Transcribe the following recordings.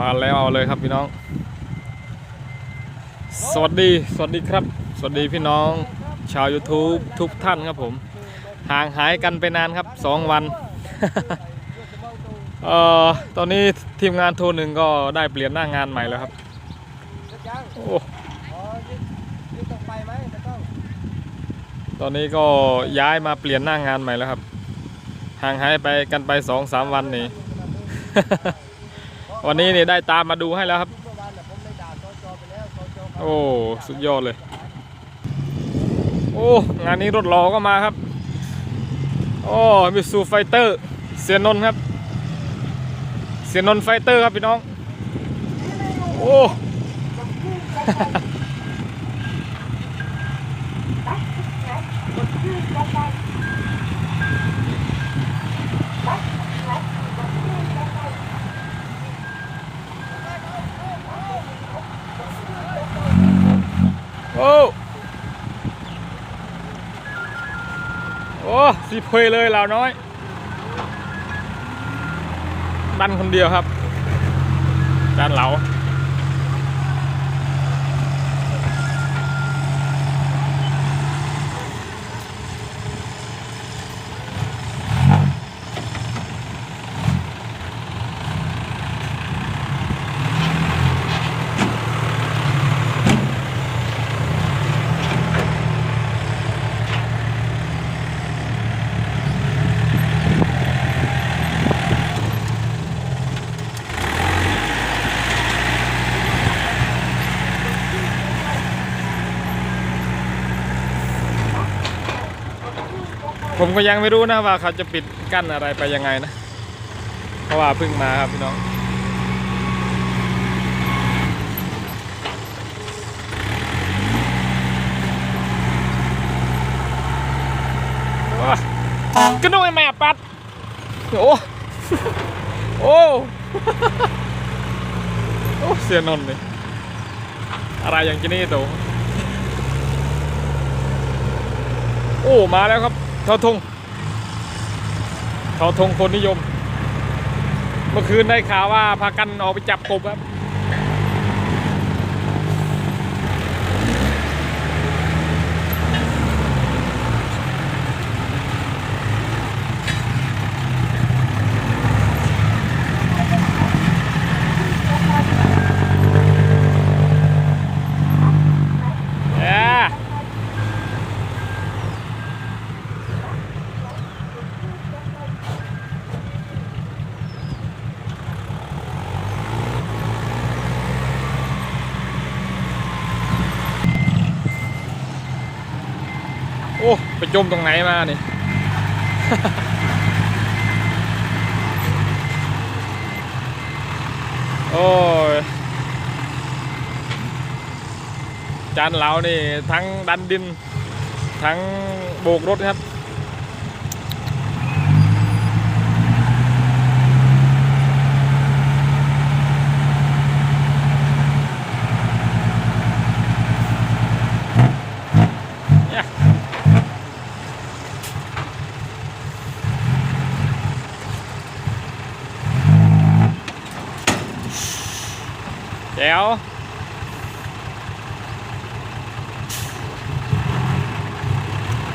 มาแล้วเอาเลยครับพี่น้อง สวัสดีสวัสดีครับ สวัสดีพี่น้อง ชาว YouTube ทุกท่านครับผม ห่างหายกันไปนานครับสองวันเอ่อตอนนี้ทีมงานโทรหนึ่งก็ได้เปลี่ยนหน้างานใหม่แล้วครับโอ้อ๋อนี่นี่ต้องไปไหมไม่ต้องตอนนี้ก็ย้ายมาเปลี่ยนหน้างานใหม่แล้วครับ ห่างหายไปกันไปสองสามวันนี่ วันนี้นี่ได้ตามมาดูให้แล้วครับ โอ้สุดยอดเลย โอ้งานนี้รถรอก็มาครับโอ้มิสูไฟเตอร์เสียนนครับ เสียนนไฟเตอร์ครับพี่น้อง โอ้ โอ้โอ้สีเพยเลยเหล่าน้อย ดันคนเดียวครับจานเหลา ก็ยังไม่รู้นะว่าเขาจะปิดกั้นอะไรไปยังไงนะ เพราะว่าเพิ่งมาครับพี่น้องว้กระโดดไอ้แม่ปัด โอ้โอ้โอ้เสียนนท์เลยอะไรอย่างที่นี่ตัวโอ้ มาแล้วครับ ทอทงทอทงคนนิยม เมื่อคืนได้ข่าวว่าพากันออกไปจับกบครับ เย้โอ้ ไป จมตรงไหนมานี่โอ้ยจานเหลานี่ทั้งดันดิน ทั้งโบกรถครับ แจ๋ว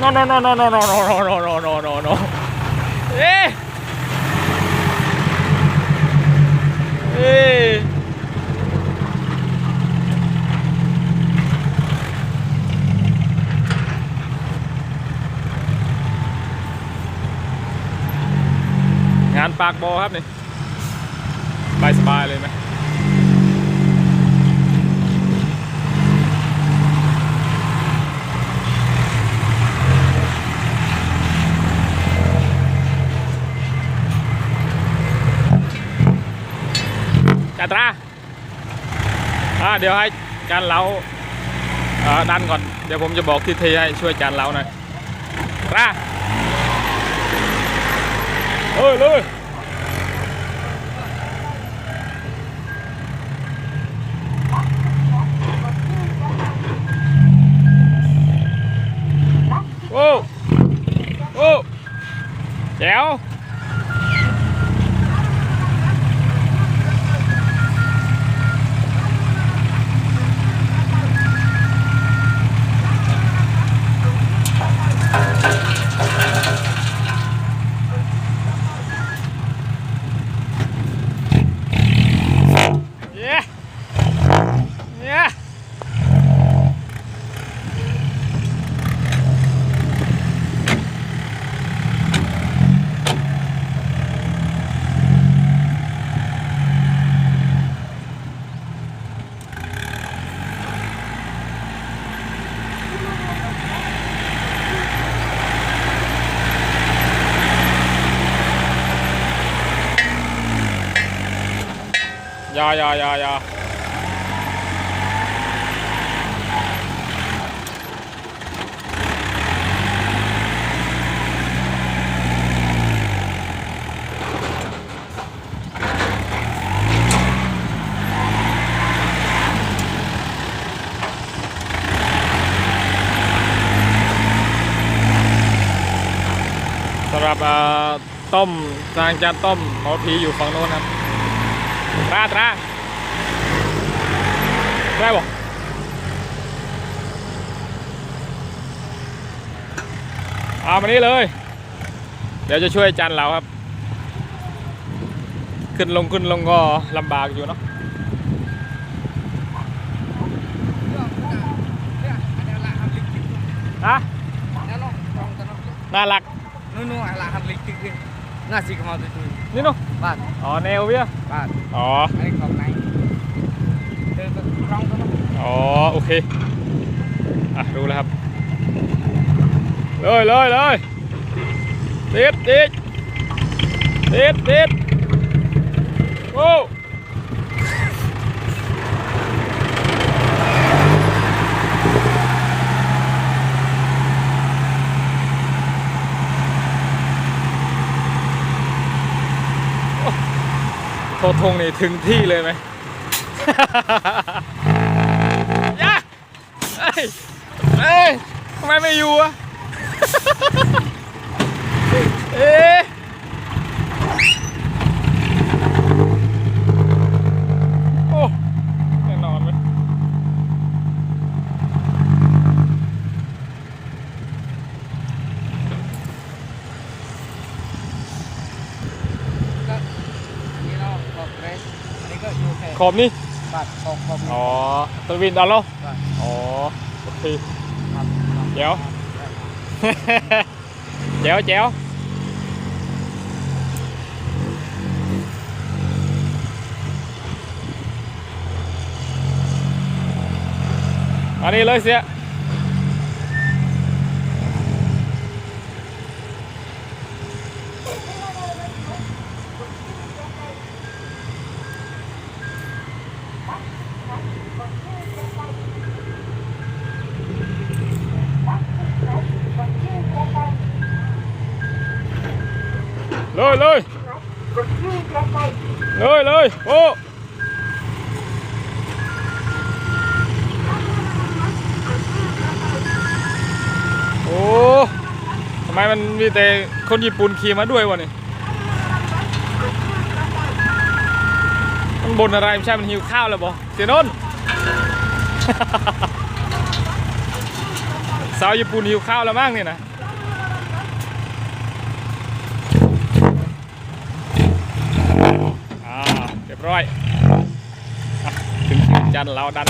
No, no, no, no, no, no, no, no, no, no, no, no, no. Eh. Eh. งานปากบอครับนี่สบายสบายๆเลยไหม ตราอ่าเดี๋ยวให้จานเราเอ่อดันก่อน เดี๋ยวผมจะบอกที่เทให้ช่วยจานเราหน่อยตราเฮ้ยเลยโอ้โอ้แจ๋ว อยาอยาอยาอยาสำหรับต้มทางจานต้มหมอผีอยู่ฝั่งโน้นครับ ตราตราได้บอกเอามานี้เลย เดี๋ยวจะช่วยจันเราครับ ขึ้นลงขึ้นลงก็ลำบากอยู่เนาะฮะน่ารัก Nunu ala harlik tik nasi kemau tu. นี่ เนาะ Bat, อ๋อแนวเวีย bat. อ๋อ Ai kau naik. Tu tu rong tu. อ๋อโอเคอะรู้แล้วครับเลยเลยเลยติดติดติดติดโอ้ โทษทงนี่ถึงที่เลยไหมยะเอ้ยเอ้ยทำไมไม่อยู่อะเอ๊ะโอ้แน่นอนไหม Ni lo kau press. Ni kau you ขอบนี่ Bat, kau kau. อ๋อตัววินดอนแล้ว Bat. อ๋อโอเค Bat. เดี๋ยวแจ๋วแจ๋วอันนี้เลยเสีย เลยเลยเลยเลยโอ้โอ้ทำไมมันมีแต่คนญี่ปุ่นขี่มาด้วยวะนี่มันบนอะไรไม่ใช่มันหิวข้าวแล้วบอเสียนนท์สาวญี่ปุ่นหิวข้าวแล้วมั้งเนี่ยนะ อ่าเร้อยถึงจันทร์เราดัน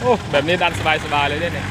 โอ้แบบนี้ดันสบายๆเลยเนี่ย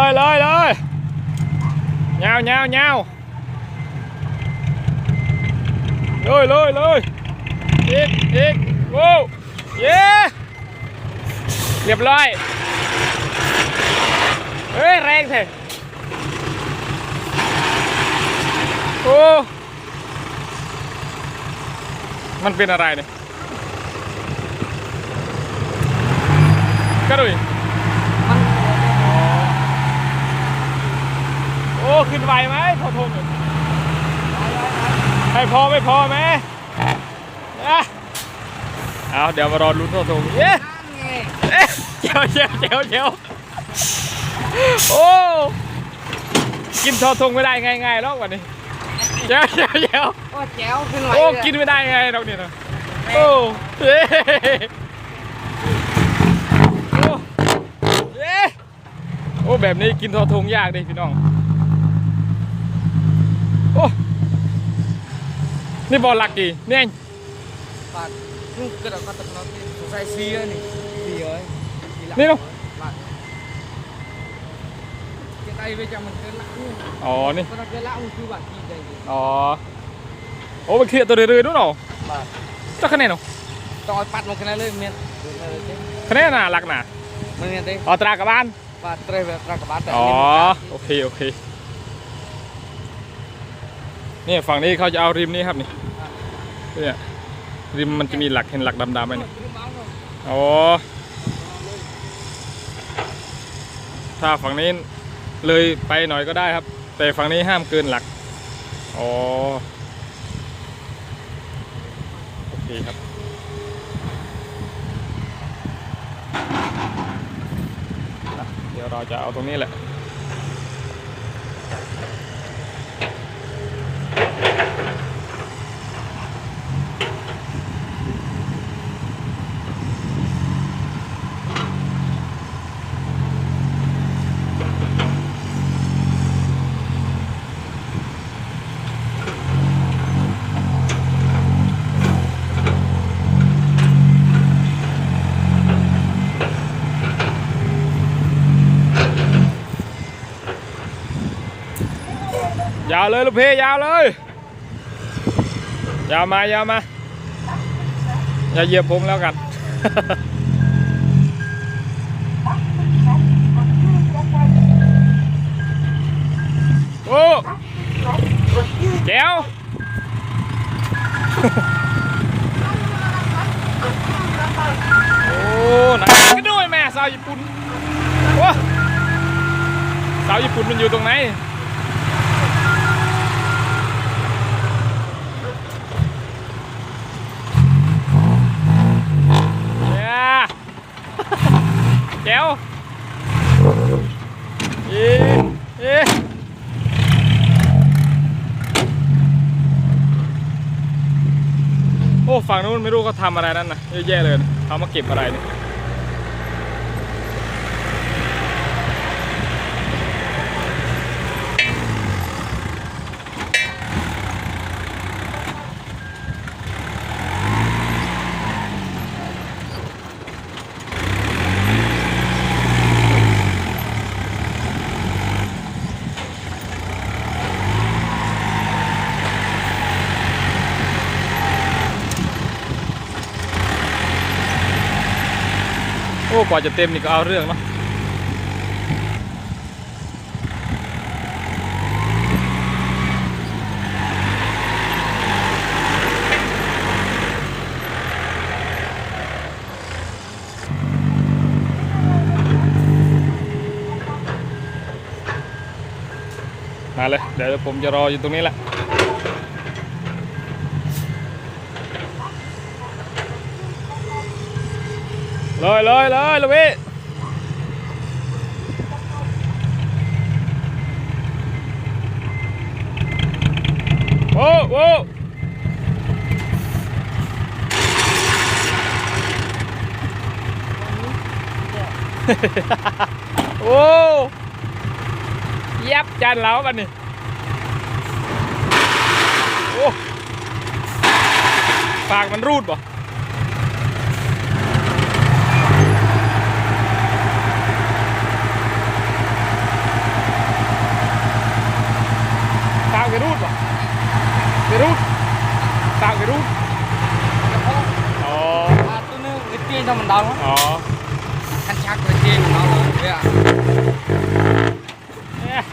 เลยเลยเลยยาเงาเงาเลยเลยเลยอีกอีกโว้วเย้เรียบร้อยเฮ้ยแรงเถอะโอ้มันเป็นอะไรเนี่ยก็ดุย มัน โอ้ขึ้นไหวไหมทอทงให้พอไม่พอไหมอะเอาเดี๋ยวมารอลุ้นทอทงเย้นั่นไงเอ๊ะเจียวเจียวเจียวเจียวโอ้กินทอทงไม่ได้ง่ายๆหรอกวันนี้เจียวเจียวเจียวโอ้แจ๋วขึ้นไหวโอ้เลยกินไม่ได้ไงดอกนี่นะโอ้เย้โอ้เย้โอ้แบบนี้กินทอทงยากดิพี่น้องโอ้ นี่บอลลักกี่เนี่ยปาดนุ่งกระดาษก็ตะนอนที่สงสัยเสียนี่เสียเอ้ยสีหลังนี่เนาะปาดเจะได้ไปจังมันเกินละอู้อ๋อ นี่ก็ต้องเกินละมันคือบาดจีได้ดิอ๋อ โอ้ไปเคลียร์ตัวเรื่อยๆด้วยเนาะบาดเจ้าคะแนนเนาะต้องเอาปัดมันขนาดเลยเมียนเดินเลยเจ้คะแนนน่ะหลักน่ะมันเมียนเด้อ๋อตรากลับบ้านปาดเตรแบบรักกับบาดแต่อ๋อนี่มันโอเค โอเค นี่ฝั่งนี้เขาจะเอาริมนี้ครับนี่เนี่ยริมมันจะมีหลักเห็นหลักดำๆไหมนี่อ๋อถ้าฝั่งนี้เลยไปหน่อยก็ได้ครับ แต่ฝั่งนี้ห้ามเกินหลักอ๋อโอเคครับเดี๋ยวเราจะเอาตรงนี้แหละาวเลยลูกพี่ยาวเลยยาวมายาวมา อย่าเหยียบผมแล้วกัน โอ้แก้วโอ้หนักกันด้วยแม่สาวญี่ปุ่นโอ้สาวญี่ปุ่นมันอยู่ตรงไหน แก้วเอ๊ะเอ๊ะโอ้ฝั่งนู้นไม่รู้เขาทำอะไรนั่นนะเยอะแยะเลยเขามาเก็บอะไรเนี่ย โอ้กว่าจะเต็มนี่ก็เอาเรื่องเนาะมาเลยเดี๋ยวผมจะรออยู่ตรงนี้แหละ เลยเลยเลยลูกพี่โอ้โอ้โอ้ยับจานแล้วบันนี้โอ้ปากมันรูดป่ะ Sao cái rút à? Cái rút. Sao cái rút? เ Ồ. ปาดตัวนึงไอ้ เตี้ยทำมันดัง Ồ. คันชักไอ้เตี้ยมันดังเลยเนี่ย Yeah.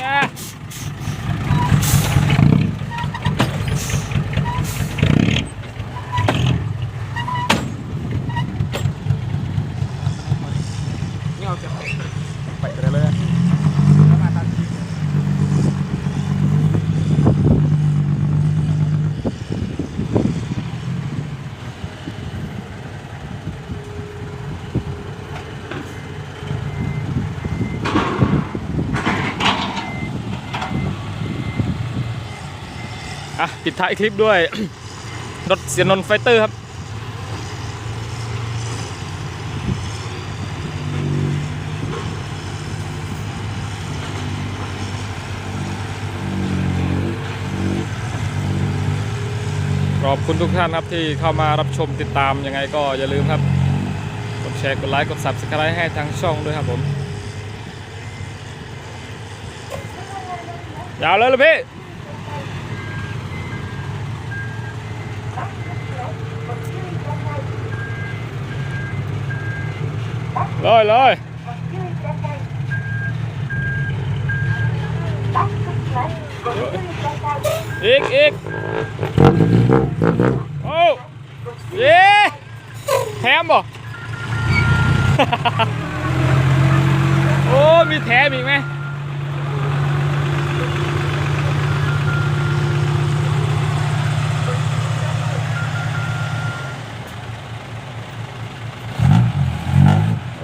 Yeah. อะปิดท้ายคลิปด้วย รถเสียนนไฟเตอร์ครับ ขอบคุณทุกท่านครับที่เข้ามารับชมติดตามยังไงก็อย่าลืมครับ กดแชร์ กดไลค์ กด subscribe ให้ทางช่องด้วยครับผม ยาวเลยเลยพี่ เลยเลยอีกอีกโอ้เย้แถมบ่โอ้มีแถมอีกไหม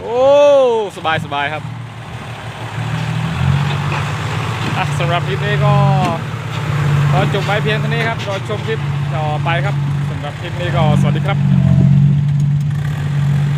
โอ้ ส บายสบายครับสำหรับคลิปนี้ก็ขอจบไว้เพียงเท่านี้ครับรอชมคลิปต่อไปครับสำหรับคลิปนี้ก็สวัสดีครับ